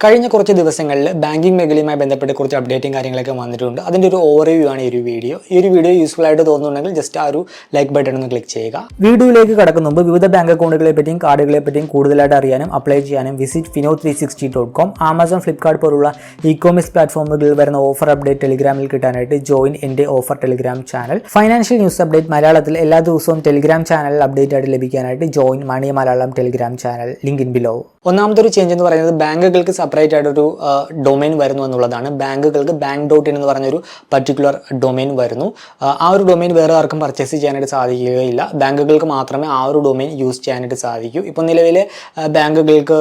കഴിഞ്ഞ കുറച്ച് ദിവസങ്ങളിൽ ബാങ്കിങ് മേഖലയുമായി ബന്ധപ്പെട്ട് കുറച്ച് അപ്ഡേറ്റും കാര്യങ്ങളൊക്കെ വന്നിട്ടുണ്ട്. അതിന്റെ ഒരു ഓവർവ്യൂ ആണ് ഈ ഒരു വീഡിയോ ഈ ഒരു വീഡിയോ യൂസ്ഫുൾ ആയിട്ട് തോന്നുന്നുണ്ടെങ്കിൽ ജസ്റ്റ് ആ ഒരു ലൈക്ക് ബട്ടൺ ഒന്ന് ക്ലിക്ക് ചെയ്യുക. വീഡിയോയിലേക്ക് കടക്കുന്ന മുമ്പ് വിവിധ ബാങ്ക് അക്കൗണ്ടുകളെ പറ്റിയും കാർഡുകളെ പറ്റിയും കൂടുതലായിട്ട് അറിയാനും അപ്ലൈ ചെയ്യാനും visit Fino three sixty dot com Amazon Flipkart പോലുള്ള ഇ കോമേഴ്സ് പ്ലാറ്റ്ഫോമുകളിൽ വരുന്ന ഓഫർ അപ്ഡേറ്റ് ടെലിഗ്രാമിൽ കിട്ടാനായിട്ട് ജോയിൻ എന്റെ offer Telegram channel financial news update മലയാളത്തിൽ എല്ലാ ദിവസവും ടെലിഗ്രാം ചാനൽ അപ്ഡേറ്റ് ആയിട്ട് ലഭിക്കാനായിട്ട് join money Malayalam Telegram channel link in below ഒന്നാമത്തെ ഒരു ചേഞ്ച് എന്ന് പറയുന്നത് ബാങ്കുകൾക്ക് സെപ്പറേറ്റ് ആയിട്ടൊരു ഡൊമൈൻ വരുന്നു എന്നുള്ളതാണ്. ബാങ്കുകൾക്ക് ബാങ്ക് ഡോട്ട് ഇൻ എന്ന് പറഞ്ഞൊരു പർട്ടിക്കുലർ ഡൊമൈൻ വരുന്നു. ആ, ഒരു ഡൊമൈൻ വേറെ ആർക്കും പർച്ചേസ് ചെയ്യാനായിട്ട് സാധിക്കുകയില്ല. ബാങ്കുകൾക്ക് മാത്രമേ ആ ഒരു ഡൊമൈൻ യൂസ് ചെയ്യാനായിട്ട് സാധിക്കൂ. ഇപ്പോൾ നിലവിൽ ബാങ്കുകൾക്ക്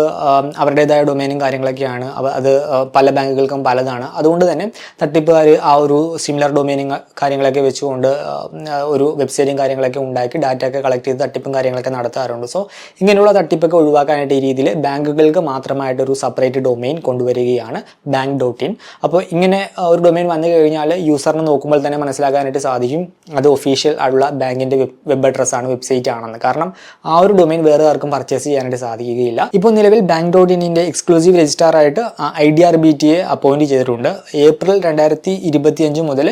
അവരുടേതായ ഡൊമൈനും കാര്യങ്ങളൊക്കെയാണ്. അത് പല ബാങ്കുകൾക്കും പലതാണ്. അതുകൊണ്ട് തന്നെ തട്ടിപ്പുകാർ ആ ഒരു സിമിലർ ഡൊമൈനും കാര്യങ്ങളൊക്കെ വെച്ചുകൊണ്ട് ഒരു വെബ്സൈറ്റും കാര്യങ്ങളൊക്കെ ഉണ്ടാക്കി ഡാറ്റ ഒക്കെ കളക്ട് ചെയ്ത് തട്ടിപ്പും കാര്യങ്ങളൊക്കെ നടത്താറുണ്ട്. സോ ഇങ്ങനെയുള്ള തട്ടിപ്പൊക്കെ ഒഴിവാക്കാനായിട്ട് ഈ രീതിയിൽ ബാങ്കുകൾക്ക് മാത്രമായിട്ടൊരു സെപ്പറേറ്റ് കൊണ്ടുവരികയാണ് ബാങ്ക് ഡോട്ട് ഇൻ അപ്പോൾ ഇങ്ങനെ ഒരു ഡൊമൈൻ വന്നു കഴിഞ്ഞാൽ യൂസറിനെ നോക്കുമ്പോൾ തന്നെ മനസ്സിലാക്കാനായിട്ട് സാധിക്കും അത് ഒഫീഷ്യൽ ആയിട്ടുള്ള ബാങ്കിന്റെ വെബ് അഡ്രസ്സാണ് വെബ്സൈറ്റ് ആണെന്ന്. കാരണം ആ ഒരു ഡൊമൈൻ വേറെ ആർക്കും പർച്ചേസ് ചെയ്യാനായിട്ട് സാധിക്കുകയില്ല. ഇപ്പോൾ നിലവിൽ ബാങ്ക് ഡോട്ട് ഇന്നിന്റെ എക്സ്ക്ലൂസീവ് രജിസ്ട്രാർ ആയിട്ട് I D R B T A appoint ചെയ്തിട്ടുണ്ട്. ഏപ്രിൽ രണ്ടായിരത്തി ഇരുപത്തി അഞ്ച് മുതൽ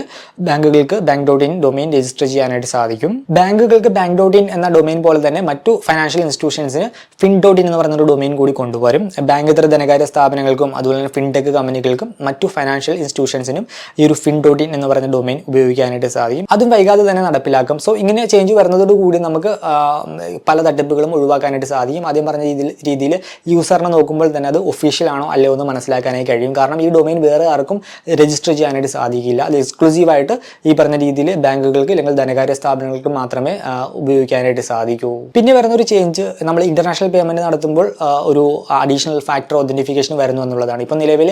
ബാങ്കുകൾക്ക് bank dot in domain register ചെയ്യാനായിട്ട് സാധിക്കും. ബാങ്കുകൾക്ക് ബാങ്ക് ഡോട്ട് ഇൻ എന്ന ഡൊമൈൻ പോലെ തന്നെ മറ്റു ഫൈനാൻഷ്യൽ ഇൻസ്റ്റിറ്റ്യൂഷൻസിന് ഫിൻ ഡോട്ട് ഇൻ എന്ന് പറയുന്ന ഡൊമൈൻ കൂടി കൊണ്ടുവരും. ബാങ്ക് ഇതര ധനകാര്യ സ്ഥാപനങ്ങൾക്കും അതുപോലെ തന്നെ ഫിൻടെക് കമ്പനികൾക്കും മറ്റു ഫൈനാൻഷ്യൽ ഇൻസ്റ്റിറ്റ്യൂഷൻസിനും ഈ ഒരു ഫിൻ ഡോട്ട് ഇൻ എന്ന് പറയുന്ന ഡൊമൈൻ ഉപയോഗിക്കാനായിട്ട് സാധിക്കും. അതും വൈകാതെ തന്നെ നടപ്പിലാക്കും. സോ ഇങ്ങനെ ചേഞ്ച് വരുന്നതോടുകൂടി നമുക്ക് പല തട്ടിപ്പുകളും ഒഴിവാക്കാനായിട്ട് സാധിക്കും. ആദ്യം പറഞ്ഞ രീതിയിൽ യൂസറിനെ നോക്കുമ്പോൾ തന്നെ അത് ഒഫീഷ്യൽ ആണോ അല്ലയോ എന്ന് മനസ്സിലാക്കാനായി കഴിയും. കാരണം ഈ ഡൊമൈൻ വേറെ ആർക്കും രജിസ്റ്റർ ചെയ്യാനായിട്ട് സാധിക്കില്ല. അത് എക്സ്ക്ലൂസീവായിട്ട് ഈ പറഞ്ഞ രീതിയിൽ ബാങ്കുകൾക്ക് അല്ലെങ്കിൽ ധനകാര്യ സ്ഥാപനങ്ങൾക്ക് മാത്രമേ ഉപയോഗിക്കാനായിട്ട് സാധിക്കൂ. പിന്നെ വരുന്ന ഒരു ചേഞ്ച് നമ്മൾ ഇന്റർനാഷണൽ പേയ്മെന്റ് നടത്തുമ്പോൾ ഒരു അഡീഷണൽ ഫാക്ടർ ഒതന്റിഫിക്കേഷൻ വരുന്നു എന്നുള്ളതാണ്. ഇപ്പോൾ നിലവിൽ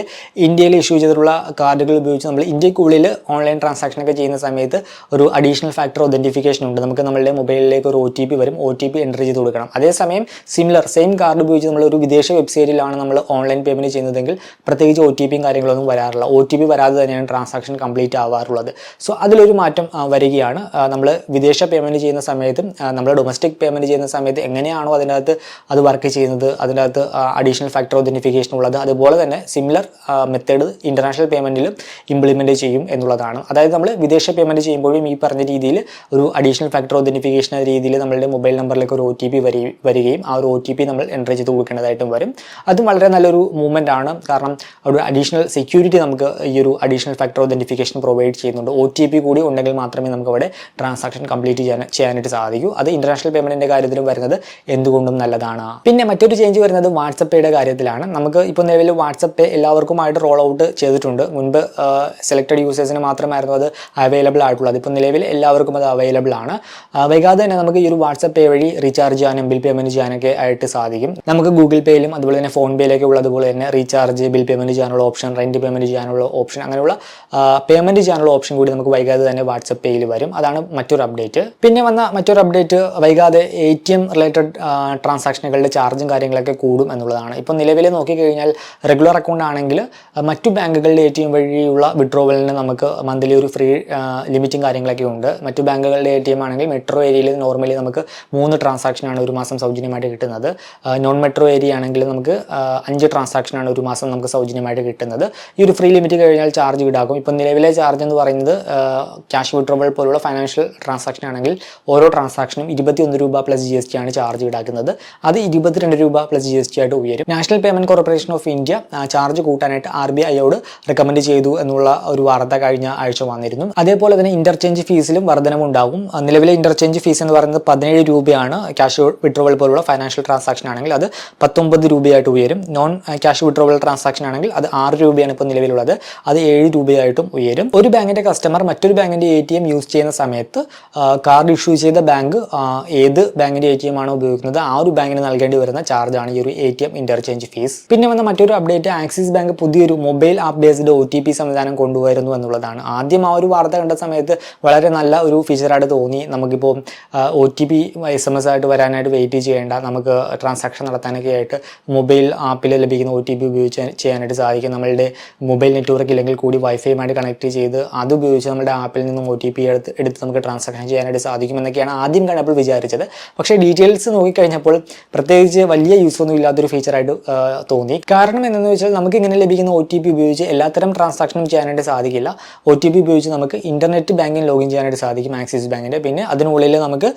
ഇന്ത്യയിൽ ഇഷ്യൂ ചെയ്തിട്ടുള്ള കാർഡുകൾ ഉപയോഗിച്ച് നമ്മൾ ഇന്ത്യക്കുള്ളിൽ ഓൺലൈൻ ട്രാൻസാക്ഷൻ ഒക്കെ ചെയ്യുന്ന സമയത്ത് ഒരു അഡീഷണൽ ഫാക്ടർ ഒതന്റിഫിക്കേഷൻ ഉണ്ട്. നമുക്ക് നമ്മളുടെ മൊബൈലിലേക്ക് ഒരു ഒ ടി പി വരും. ഒ ടി പി എന്റർ ചെയ്ത് കൊടുക്കണം. അതേസമയം സിമിലർ സെയിം കാർഡ് ഉപയോഗിച്ച് നമ്മൾ ഒരു വിദേശ വെബ്സൈറ്റിലാണ് നമ്മൾ ഓൺലൈൻ പേയ്മെന്റ് ചെയ്യുന്നതെങ്കിൽ പ്രത്യേകിച്ച് ഒ ടി പിയും കാര്യങ്ങളൊന്നും വരാറില്ല. ഒ ടി പി വരാതെ തന്നെയാണ് ട്രാൻസാക്ഷൻ കംപ്ലീറ്റ് ആവാറുള്ളത്. സോ അതിലൊരു മാറ്റം വരികയാണ്. നമ്മൾ വിദേശ പേയ്മെന്റ് ചെയ്യുന്ന സമയത്തും നമ്മൾ ഡൊമസ്റ്റിക് പേയ്മെന്റ് ചെയ്യുന്ന സമയത്ത് എങ്ങനെയാണോ അതിനകത്ത് അത് വർക്ക് ചെയ്യുന്നത് അതിനകത്ത് അഡീഷണൽ ഫാക്ടർ ഒതന്റിഫിക്കേഷൻ ഉള്ളത് അതുപോലെ തന്നെ സിമിലർ മെത്തേഡ് ഇന്റർനാഷണൽ പേയ്മെന്റിലും ഇംപ്ലിമെന്റ് ചെയ്യും എന്നുള്ളതാണ്. അതായത് നമ്മൾ വിദേശ പേയ്മെന്റ് ചെയ്യുമ്പോഴും ഈ പറഞ്ഞ രീതിയിൽ ഒരു അഡീഷണൽ ഫാക്ടർ ഒതന്റിഫിക്കേഷൻ എന്ന രീതിയിൽ നമ്മളുടെ മൊബൈൽ നമ്പറിലേക്ക് ഒരു ഒ ടി പി വരികയും ആ ഒരു ഒ ടി പി നമ്മൾ എന്റർ ചെയ്ത് കൊടുക്കേണ്ടതായിട്ടും വരും. അതും വളരെ നല്ലൊരു മൂവ്മെന്റ് ആണ്. കാരണം ഒരു അഡീഷണൽ സെക്യൂരിറ്റി നമുക്ക് ഈ ഒരു അഡീഷണൽ ഫാക്ടർ ഒതന്റിഫിക്കേഷൻ പ്രൊവൈഡ് ചെയ്യുന്നുണ്ട്. ഒ ടി പി കൂടി ഉണ്ടെങ്കിൽ മാത്രമേ നമുക്ക് അവിടെ ട്രാൻസാക്ഷൻ കംപ്ലീറ്റ് ചെയ്യാൻ ചെയ്യാനായിട്ട് സാധിക്കൂ. അത് ഇന്റർനാഷണൽ പേയ്മെന്റിന്റെ കാര്യത്തിലും വരുന്നത് എന്തുകൊണ്ടും നല്ലതാണ്. പിന്നെ മറ്റൊരു ചേഞ്ച് വരുന്നത് വാട്സപ്പ് പേയുടെ കാര്യത്തിലാണ്. നമുക്ക് ഇപ്പോൾ നിലവിൽ വാട്സപ്പ് എല്ലാവർക്കുമായിട്ട് റോൾ ഔട്ട് ചെയ്തിട്ടുണ്ട്. മുൻപ് സെലക്ടഡ് യൂസേഴ്സിന് മാത്രമായിരുന്നു അത് അവൈലബിൾ ആയിട്ടുള്ളത്. ഇപ്പോൾ നിലവിൽ എല്ലാവർക്കും അത് അവൈലബിൾ ആണ്. വൈകാതെ തന്നെ നമുക്ക് ഈ ഒരു വാട്സപ്പ് പേ വഴി റീചാർജ് ചെയ്യാനും ബിൽ പേയ്മെന്റ് ചെയ്യാനൊക്കെ ആയിട്ട് സാധിക്കും. നമുക്ക് ഗൂഗിൾ പേയിലും അതുപോലെ തന്നെ ഫോൺ പേയിലൊക്കെ ഉള്ളതുപോലെ തന്നെ റീചാർജ് ബിൽ പേയ്മെന്റ് ചെയ്യാനുള്ള ഓപ്ഷൻ റെന്റ് പേയ്മെന്റ് ചെയ്യാനുള്ള ഓപ്ഷൻ അങ്ങനെയുള്ള പേയ്മെന്റ് ചെയ്യാനുള്ള ഓപ്ഷൻ കൂടി നമുക്ക് വൈകാതെ തന്നെ വാട്സപ്പ് പേയിൽ വരും. അതാണ് മറ്റൊരു അപ്ഡേറ്റ് പിന്നെ വന്ന മറ്റൊരു അപ്ഡേറ്റ് വൈകാതെ എം റിലേറ്റഡ് ട്രാൻസാക്ഷനുകളുടെ ചാർജും കാര്യങ്ങളൊക്കെ കൂടും എന്നുള്ളതാണ്. ഇപ്പോൾ നിലവിൽ നോക്കിക്കഴിഞ്ഞാൽ റെഗുലർ അക്കൗണ്ട് ആണെങ്കിൽ മറ്റു ബാങ്കുകളുടെ എ ടി എം വഴിയുള്ള വിഡ്രോവലിന് നമുക്ക് മന്ത്ലി ഒരു ഫ്രീ ലിമിറ്റും കാര്യങ്ങളൊക്കെ ഉണ്ട്. മറ്റു ബാങ്കുകളുടെ എ ടി എം ആണെങ്കിൽ മെട്രോ ഏരിയയിൽ നോർമലി നമുക്ക് മൂന്ന് ട്രാൻസാക്ഷനാണ് ഒരു മാസം സൗജന്യമായിട്ട് കിട്ടുന്നത്. നോൺ മെട്രോ ഏരിയ ആണെങ്കിൽ നമുക്ക് അഞ്ച് ട്രാൻസാക്ഷനാണ് ഒരു മാസം നമുക്ക് സൗജന്യമായിട്ട് കിട്ടുന്നത്. ഈ ഒരു ഫ്രീ ലിമിറ്റ് കഴിഞ്ഞാൽ ചാർജ് ഈടാക്കും. ഇപ്പം നിലവിലെ ചാർജ് എന്ന് പറയുന്നത് ക്യാഷ് വിഡ്രോവൽ പോലുള്ള ഫൈനാൻഷ്യൽ ട്രാൻസാക്ഷൻ ആണെങ്കിൽ ഓരോ ട്രാൻസാക്ഷനും ഇരുപത്തിയൊന്ന് രൂപ പ്ലസ് ജി എസ് ടി ആണ് ചാർജ് ഈടാക്കുന്നത്. അത് ഇരുപത്തിരണ്ട് രൂപ പ്ലസ് ജി എസ് ടി ആയിട്ട് ഉയരും. National payment corporation of India charge കൂട്ടാനായിട്ട് ആർ ബി ഐയോട് റെക്കമെൻഡ് ചെയ്തു എന്നുള്ള ഒരു വാർത്ത കഴിഞ്ഞ ആഴ്ച വന്നിരുന്നു. അതേപോലെ തന്നെ ഇന്റർചേഞ്ച് ഫീസിലും വർധനമുണ്ടാകും നിലവിലെ ഇന്റർചേഞ്ച് ഫീസ് എന്ന് പറയുന്നത് പതിനേഴ് രൂപയാണ് ക്യാഷ് വിഡ്രോവൽ പോലുള്ള ഫൈനാൻഷ്യൽ ട്രാൻസാക്ഷൻ ആണെങ്കിൽ അത് പത്തൊമ്പത് രൂപയായിട്ട് ഉയരും. നോൺ ക്യാഷ് വിഡ്രോവൽ ട്രാൻസാക്ഷൻ ആണെങ്കിൽ അത് ആറ് രൂപയാണ് ഇപ്പോൾ നിലവിലുള്ളത്. അത് ഏഴ് രൂപയായിട്ടും ഉയരും. ഒരു ബാങ്കിന്റെ കസ്റ്റമർ മറ്റൊരു ബാങ്കിന്റെ എ ടി എം യൂസ് ചെയ്യുന്ന സമയത്ത് കാർഡ് ഇഷ്യൂ ചെയ്ത ബാങ്ക് ഏത് ബാങ്കിന്റെ എ ടി എം ആണോ ഉപയോഗിക്കുന്നത് ആ ഒരു ബാങ്കിന് നൽകേണ്ടി വരുന്ന ചാർജാണ് ഈ ഒരു A T M interchange fee പിന്നെ വന്ന മറ്റൊരു അപ്ഡേറ്റ് ആക്സിസ് ബാങ്ക് പുതിയൊരു mobile app based O T P സംവിധാനം കൊണ്ടുവരുന്നു എന്നുള്ളതാണ്. ആദ്യം ആ ഒരു വാർത്ത കണ്ട സമയത്ത് വളരെ നല്ല ഒരു ഫീച്ചറായിട്ട് തോന്നി. നമുക്കിപ്പോൾ O T P S M S ആയിട്ട് വരാനായിട്ട് വെയിറ്റ് ചെയ്യേണ്ട നമുക്ക് ട്രാൻസാക്ഷൻ നടത്താനൊക്കെ ആയിട്ട് മൊബൈൽ ആപ്പിൽ ലഭിക്കുന്ന ഒ ടി പി ഉപയോഗിച്ച് ചെയ്യാനായിട്ട് സാധിക്കും. നമ്മളുടെ മൊബൈൽ നെറ്റ്വർക്ക് ഇല്ലെങ്കിൽ കൂടി വൈഫൈയുമായിട്ട് കണക്ട് ചെയ്ത് അത് ഉപയോഗിച്ച് നമ്മുടെ ആപ്പിൽ നിന്നും ഒ ടി പി എടുത്ത് എടുത്ത് നമുക്ക് ട്രാൻസാക്ഷൻ ചെയ്യാനായിട്ട് സാധിക്കും എന്നൊക്കെയാണ് ആദ്യം കണ്ടപ്പോൾ വിചാരിച്ചത്. പക്ഷേ ഡീറ്റെയിൽസ് നോക്കിക്കഴിഞ്ഞപ്പോൾ പ്രത്യേകിച്ച് വലിയ യൂസ് ഒന്നും ഇല്ലാത്തൊരു ഫീച്ചറായിട്ട് തോന്നി. കാരണം എന്തെന്ന് വെച്ചാൽ നമുക്ക് ഇങ്ങനെ ലഭിക്കുന്ന ഒ ടി പി ഉപയോഗിച്ച് എല്ലാത്തരം ട്രാൻസാക്ഷനും ചെയ്യാനായിട്ട് സാധിക്കില്ല. ഒ ടി പി ഉപയോഗിച്ച് നമുക്ക് ഇന്റർനെറ്റ് ബാങ്കിങ് ലോഗിൻ ചെയ്യാനായിട്ട് സാധിക്കും ആക്സിസ് ബാങ്കിന്റെ പിന്നെ അതിനുള്ളിൽ നമുക്ക്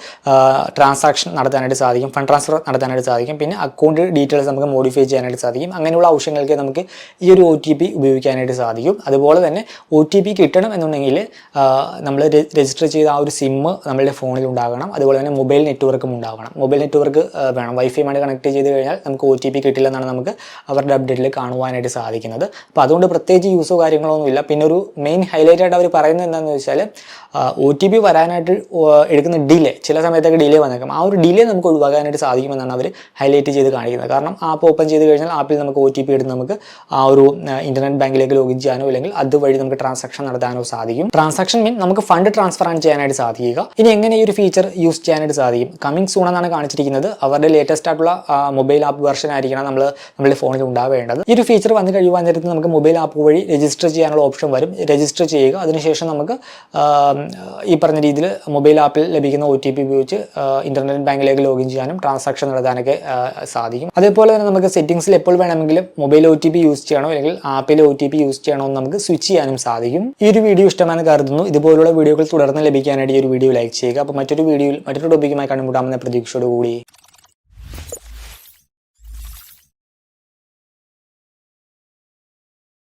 ട്രാൻസാക്ഷൻ നടത്താനായിട്ട് സാധിക്കും ഫണ്ട് ട്രാൻസ്ഫർ നടത്താനായിട്ട് സാധിക്കും. പിന്നെ അക്കൗണ്ട് ഡീറ്റെയിൽസ് നമുക്ക് മോഡിഫൈ ചെയ്യാനായിട്ട് സാധിക്കും. അങ്ങനെയുള്ള ആവശ്യങ്ങൾക്ക് നമുക്ക് ഈ ഒരു ഒ ടി പി ഉപയോഗിക്കാനായിട്ട് സാധിക്കും. അതുപോലെ തന്നെ ഒ ടി പി കിട്ടണം എന്നുണ്ടെങ്കിൽ നമ്മൾ രജിസ്റ്റർ ചെയ്ത ആ ഒരു സിമ്മ് നമ്മളുടെ ഫോണിൽ ഉണ്ടാകണം. അതുപോലെ തന്നെ മൊബൈൽ നെറ്റ്വർക്കും ഉണ്ടാകണം. മൊബൈൽ നെറ്റ്വർക്ക് വേണം. വൈഫൈ വൈഫൈയുമായി കണക്ട് ചെയ്ത് കഴിഞ്ഞാൽ നമുക്ക് ഒ ടി പി കിട്ടില്ലെന്നാണ് നമുക്ക് അവരുടെ അപ്ഡേറ്റിൽ കാണുവാനായിട്ട് സാധിക്കുന്നത്. അപ്പോൾ അതുകൊണ്ട് പ്രത്യേകിച്ച് യൂസോ കാര്യങ്ങളൊന്നുമില്ല പിന്നെ ഒരു മെയിൻ ഹൈലൈറ്റ് ആയിട്ട് അവർ പറയുന്നത് എന്താണെന്ന് വെച്ചാൽ ഒ ടി പി വരാനായിട്ട് എടുക്കുന്ന ഡിലേ ചില സമയത്തൊക്കെ ഡിലേ വന്നേക്കാം. ആ ഒരു ഡിലേ നമുക്ക് ഒഴിവാക്കാനായിട്ട് സാധിക്കുമെന്നാണ് അവർ ഹൈലൈറ്റ് ചെയ്ത് കാണിക്കുന്നത്. കാരണം ആപ്പ് ഓപ്പൺ ചെയ്ത് കഴിഞ്ഞാൽ ആപ്പിൽ നമുക്ക് ഒ ടി പി എടുത്ത് നമുക്ക് ആ ഒരു ഇന്റർനെറ്റ് ബാങ്കിലേക്ക് ലോഗിൻ ചെയ്യാനോ അല്ലെങ്കിൽ അതുവഴി നമുക്ക് ട്രാൻസാക്ഷൻ നടത്താനോ സാധിക്കും. ട്രാൻസാക്ഷൻ മീൻ നമുക്ക് ഫണ്ട് ട്രാൻസ്ഫർ ആണ് ചെയ്യാനായിട്ട് സാധിക്കുക. ഇനി എങ്ങനെ ഈ ഒരു ഫീച്ചർ യൂസ് ചെയ്യാനായിട്ട് സാധിക്കും? കമ്മിങ് സൂൺ എന്നാണ് കാണിച്ചിരിക്കുന്നത്. അവരുടെ ലേറ്റസ്റ്റ് ആയിട്ടുള്ള മൊബൈൽ ആപ്പ് വെർഷൻ ആയിരിക്കണം നമ്മൾ നമ്മുടെ ഫോണിൽ ഉണ്ടാവേണ്ടത് ഈ ഒരു ഫീച്ചർ വന്നു കഴിയുവാൻ നേരത്ത് നമുക്ക് മൊബൈൽ ആപ്പ് വഴി രജിസ്റ്റർ ചെയ്യാനുള്ള ഓപ്ഷൻ വരും. രജിസ്റ്റർ ചെയ്യുക. അതിനുശേഷം നമുക്ക് ഈ പറഞ്ഞ രീതിയിൽ മൊബൈൽ ആപ്പിൽ ലഭിക്കുന്ന ഒ ടി പി ഉപയോഗിച്ച് ഇന്റർനെറ്റ് ബാങ്കിലേക്ക് ലോഗിൻ ചെയ്യാനും ട്രാൻസാക്ഷൻ നടത്താനൊക്കെ സാധിക്കും. അതേപോലെ തന്നെ നമുക്ക് സെറ്റിംഗ്സിൽ എപ്പോൾ വേണമെങ്കിലും mobile O T P use ചെയ്യണോ അല്ലെങ്കിൽ ആപ്പിലെ ഒ ടി പി യൂസ് ചെയ്യണോ എന്ന് നമുക്ക് സ്വിച്ച് ചെയ്യാനും സാധിക്കും. ഈ ഒരു വീഡിയോ ഇഷ്ടമാണെന്ന് കരുതുന്നു. ഇതുപോലുള്ള വീഡിയോകൾ തുടർന്ന് ലഭിക്കാനായിട്ട് ഈ ഒരു വീഡിയോ ലൈക്ക് ചെയ്യുക. അപ്പോൾ മറ്റൊരു വീഡിയോയിൽ മറ്റൊരു ടോപ്പിക്കുമായി കണ്ടുമുട്ടാമെന്ന പ്രതീക്ഷയോടുകൂടി.